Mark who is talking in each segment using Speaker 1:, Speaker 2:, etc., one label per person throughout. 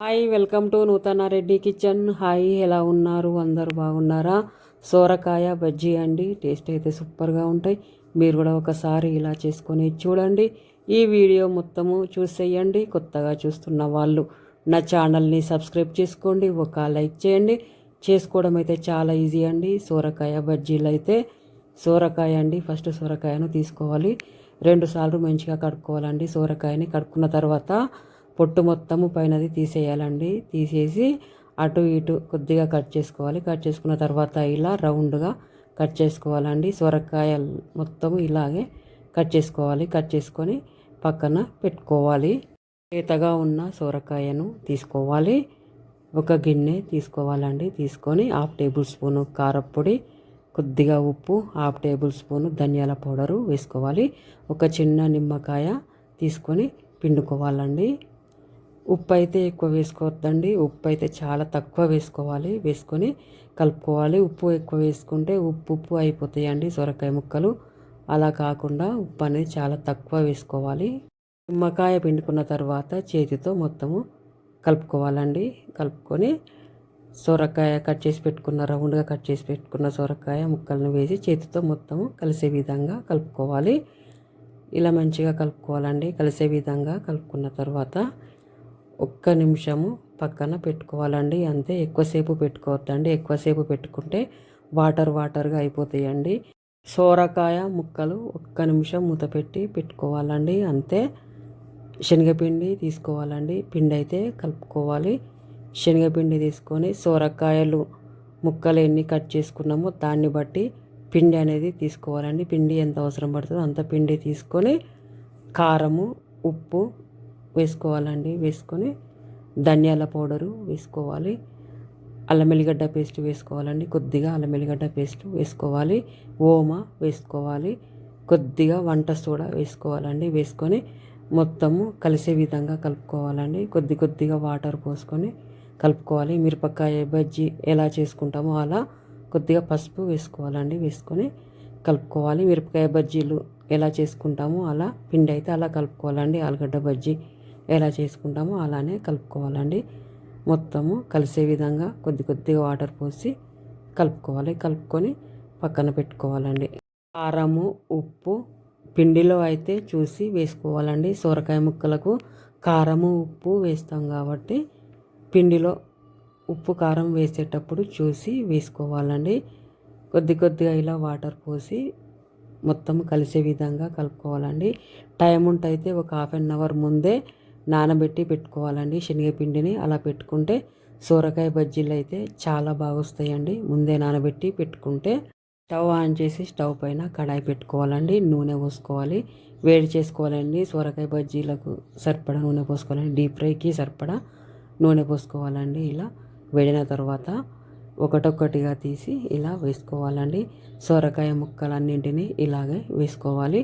Speaker 1: Hi welcome to నూతన Reddy kitchen. Hi ఎలా ఉన్నారు? అందరూ బాగున్నారా? సోరకాయ బజ్జీ అండి. టేస్ట్ అయితే సూపర్గా ఉంటాయి. మీరు కూడా ఒకసారి ఇలా చేసుకొని చూడండి. ఈ వీడియో మొత్తము చూసేయండి. కొత్తగా చూస్తున్న వాళ్ళు నా ఛానల్ని సబ్స్క్రైబ్ చేసుకోండి. ఒక లైక్ చేయండి. చేసుకోవడం అయితే చాలా ఈజీ అండి. సోరకాయ బజ్జీలు అయితే సోరకాయ అండి. ఫస్ట్ సోరకాయను తీసుకోవాలి. రెండుసార్లు మంచిగా కడుక్కోవాలండి. సోరకాయని కడుక్కున్న తర్వాత పొట్టు మొత్తము పైనది తీసేయాలండి. తీసేసి అటు ఇటు కొద్దిగా కట్ చేసుకోవాలి. కట్ చేసుకున్న తర్వాత ఇలా రౌండ్గా కట్ చేసుకోవాలండి. సొరకాయ మొత్తం ఇలాగే కట్ చేసుకోవాలి. కట్ చేసుకొని పక్కన పెట్టుకోవాలి. లేతగా ఉన్న సొరకాయను తీసుకోవాలి. ఒక గిన్నె తీసుకోవాలండి. తీసుకొని హాఫ్ టేబుల్ స్పూను కారపొడి కొద్దిగా ఉప్పు హాఫ్ టేబుల్ స్పూను ధనియాల పౌడరు వేసుకోవాలి. ఒక చిన్న నిమ్మకాయ తీసుకొని పిండుకోవాలండి. ఉప్పు అయితే ఎక్కువ వేసుకోవద్దండి. ఉప్పు అయితే చాలా తక్కువ వేసుకోవాలి. వేసుకొని కలుపుకోవాలి. ఉప్పు ఎక్కువ వేసుకుంటే ఉప్పు ఉప్పు అయిపోతాయండి సొరకాయ ముక్కలు. అలా కాకుండా ఉప్పు అనేది చాలా తక్కువ వేసుకోవాలి. నిమ్మకాయ పిండుకున్న తర్వాత చేతితో మొత్తము కలుపుకోవాలండి. కలుపుకొని సొరకాయ కట్ చేసి పెట్టుకున్న రౌండ్గా కట్ చేసి పెట్టుకున్న సొరకాయ ముక్కలను వేసి చేతితో మొత్తము కలిసే విధంగా కలుపుకోవాలి. ఇలా మంచిగా కలుపుకోవాలండి. కలిసే విధంగా కలుపుకున్న తర్వాత ఒక్క నిమిషము పక్కన పెట్టుకోవాలండి. అంతే ఎక్కువసేపు పెట్టుకోవద్దండి. ఎక్కువసేపు పెట్టుకుంటే వాటర్ వాటర్గా అయిపోతాయండి. సోరకాయ ముక్కలు ఒక్క నిమిషం మూత పెట్టి పెట్టుకోవాలండి. అంతే శనగపిండి తీసుకోవాలండి. పిండి అయితే కలుపుకోవాలి. శనగపిండి తీసుకొని సోరకాయలు ముక్కలు ఎన్ని కట్ చేసుకున్నామో దాన్ని బట్టి పిండి అనేది తీసుకోవాలండి. పిండి ఎంత అవసరం పడుతుందో అంత పిండి తీసుకొని కారము ఉప్పు వేసుకోవాలండి. వేసుకొని ధనియాల పౌడరు వేసుకోవాలి. అల్లం వెల్లిగడ్డ పేస్ట్ వేసుకోవాలండి. కొద్దిగా అల్లం వెల్లిగడ్డ పేస్ట్ వేసుకోవాలి. ఓమ వేసుకోవాలి. కొద్దిగా వంట సోడా వేసుకోవాలండి. వేసుకొని మొత్తము కలిసే విధంగా కలుపుకోవాలండి. కొద్ది కొద్దిగా వాటర్ పోసుకొని కలుపుకోవాలి. మిరపకాయ బజ్జీ ఎలా చేసుకుంటామో అలా కొద్దిగా పసుపు వేసుకోవాలండి. వేసుకొని కలుపుకోవాలి. మిరపకాయ బజ్జీలు ఎలా చేసుకుంటామో అలా పిండి అయితే అలా కలుపుకోవాలండి. ఆలుగడ్డ బజ్జీ ఎలా చేసుకుంటామో అలానే కలుపుకోవాలండి. మొత్తము కలిసే విధంగా కొద్ది కొద్దిగా వాటర్ పోసి కలుపుకోవాలి. కలుపుకొని పక్కన పెట్టుకోవాలండి. కారము ఉప్పు పిండిలో అయితే చూసి వేసుకోవాలండి. సొరకాయ ముక్కలకు కారము ఉప్పు వేస్తాం కాబట్టి పిండిలో ఉప్పు కారం వేసేటప్పుడు చూసి వేసుకోవాలండి. కొద్ది కొద్దిగా ఇలా వాటర్ పోసి మొత్తం కలిసే విధంగా కలుపుకోవాలండి. టైం ఉంటైతే ఒక హాఫ్ అన్ అవర్ ముందే నానబెట్టి పెట్టుకోవాలండి శనగపిండిని. అలా పెట్టుకుంటే సోరకాయ బజ్జీలు అయితే చాలా బాగా వస్తాయండి. ముందే నానబెట్టి పెట్టుకుంటే స్టవ్ ఆన్ చేసి స్టవ్ పైన కడాయి పెట్టుకోవాలండి. నూనె పోసుకోవాలి. వేడి చేసుకోవాలండి. సోరకాయ బజ్జీలకు సరిపడా నూనె పోసుకోవాలండి. డీప్ ఫ్రైకి సరిపడా నూనె పోసుకోవాలండి. ఇలా వేడిన తర్వాత ఒకటొక్కటిగా తీసి ఇలా వేసుకోవాలండి. సొరకాయ ముక్కలన్నింటినీ ఇలాగే వేసుకోవాలి.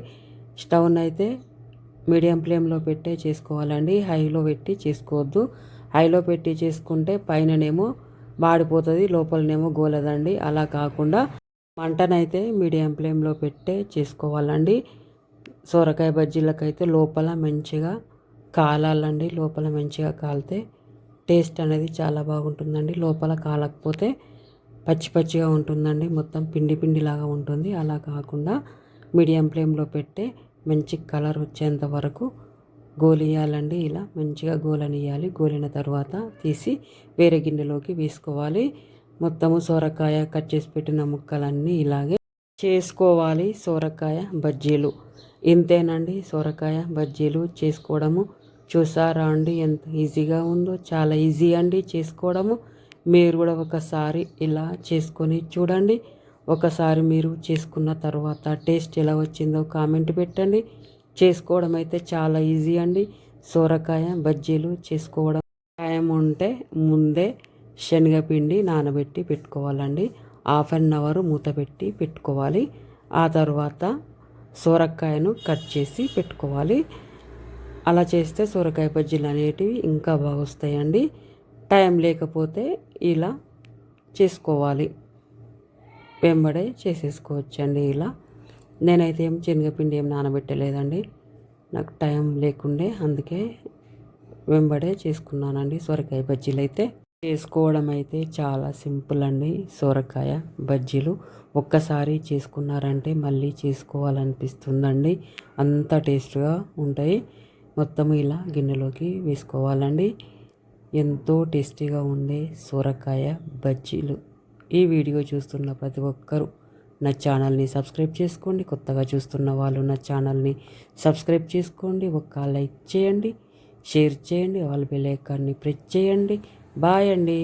Speaker 1: స్టవ్ని అయితే మీడియం ఫ్లేమ్లో పెట్టే చేసుకోవాలండి. హైలో పెట్టి చేసుకోవద్దు. హైలో పెట్టి చేసుకుంటే పైననేమో మాడిపోతుంది లోపలనేమో గోలదండి. అలా కాకుండా మంటనైతే మీడియం ఫ్లేమ్లో పెట్టే చేసుకోవాలండి. సొరకాయ బజ్జీలకైతే లోపల మంచిగా కాలాలండి. లోపల మంచిగా కాలితే టేస్ట్ అనేది చాలా బాగుంటుందండి. లోపల కాలకపోతే పచ్చి పచ్చిగా ఉంటుందండి. మొత్తం పిండి పిండిలాగా ఉంటుంది. అలా కాకుండా మీడియం ఫ్లేమ్లో పెట్టే మంచి కలర్ వచ్చేంత వరకు గోలియాలండి ఇలా మంచిగా గోలనియాలి గోలిన తర్వాత తీసి వేరే గిన్నెలోకి వేసుకోవాలి. మొత్తము సొరకాయ కట్ చేసి పెట్టిన ముక్కలన్నీ ఇలాగే చేసుకోవాలి. సొరకాయ బజ్జీలు. ఇంతేనండి. సొరకాయ బజ్జీలు చేసుకోవడము. చూసారా అండి ఎంత ఈజీగా ఉందో. చాలా ఈజీ అండి చేసుకోవడము. మీరు కూడా ఒకసారి ఇలా చేసుకొని చూడండి. ఒకసారి మీరు చేసుకున్న తర్వాత టేస్ట్ ఎలా వచ్చిందో కామెంట్ పెట్టండి. చేసుకోవడం అయితే చాలా ఈజీ అండి. సోరకాయ బజ్జీలు చేసుకోవడం టైం ఉంటే ముందే శనగపిండి నానబెట్టి పెట్టుకోవాలండి. హాఫ్ అన్ అవర్ మూత పెట్టి పెట్టుకోవాలి. ఆ తర్వాత సోరకాయను కట్ చేసి పెట్టుకోవాలి. అలా చేస్తే సొరకాయ బజ్జీలు అనేటివి ఇంకా బాగా వస్తాయండి. టైం లేకపోతే ఇలా చేసుకోవాలి. వెంబడే చేసేసుకోవచ్చండి ఇలా. నేనైతే ఏం శనగపిండి ఏం నానబెట్టలేదండి. నాకు టైం లేకుండే అందుకే వెంబడే చేసుకున్నానండి సొరకాయ బజ్జీలు అయితే చేసుకోవడం అయితే చాలా సింపుల్ అండి సొరకాయ బజ్జీలు. ఒక్కసారి చేసుకున్నారంటే మళ్ళీ చేసుకోవాలనిపిస్తుందండి. అంత టేస్ట్గా ఉంటాయి. మొత్తం ఇలా గిన్నెలోకి వేసుకోవాలండి. ఎంతో టేస్టీగా ఉండే సొరకాయ బజ్జీలు. ఈ వీడియో చూస్తున్న ప్రతి ఒక్కరూ నా ఛానల్ని సబ్స్క్రైబ్ చేసుకోండి. కొత్తగా చూస్తున్న వాళ్ళు నా ఛానల్ని సబ్స్క్రైబ్ చేసుకోండి. ఒక లైక్ చేయండి షేర్ చేయండి వాళ్ళ బెల్ ఐకాన్ని ప్రెస్ చేయండి. బాయ్ అండి.